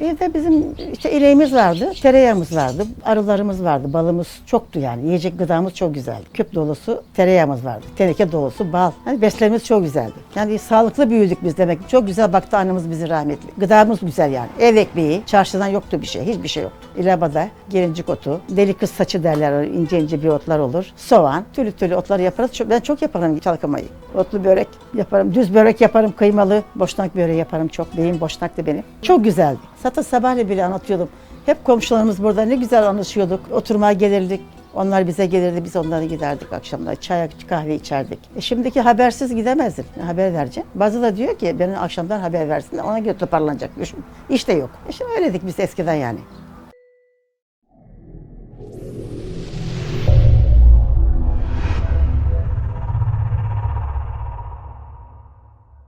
Bir de bizim işte ineğimiz vardı, tereyağımız vardı, arılarımız vardı, balımız çoktu yani. Yiyecek gıdamız çok güzeldi. Küp dolusu tereyağımız vardı, teneke dolusu bal. Yani beslememiz çok güzeldi. Yani sağlıklı büyüdük biz demek. Çok güzel baktı annemiz bizi rahmetli. Gıdamız güzel yani. Ev ekmeği, çarşıdan yoktu bir şey, hiçbir şey yoktu. İlabada, gelincik otu, deli kız saçı derler, ince ince bir otlar olur. Soğan, türlü türlü otlar yaparız. Ben çok yaparım çalkamayı. Otlu börek yaparım, düz börek yaparım, kıymalı. Boşnak böreği yaparım çok. Beyim boşnaktı benim. Çok güzeldi. Zaten sabahleyin bile anlatıyordum. Hep komşularımız burada ne güzel anlaşıyorduk. Oturmaya gelirdik. Onlar bize gelirdi, biz onlara giderdik akşamlar. Çay, kahve içerdik. E şimdiki habersiz gidemezdin. Haber vereceksin. Bazı da diyor ki benim akşamdan haber versin. Ona göre toparlanacak. İş, iş de yok. E şimdi öyledik biz eskiden yani.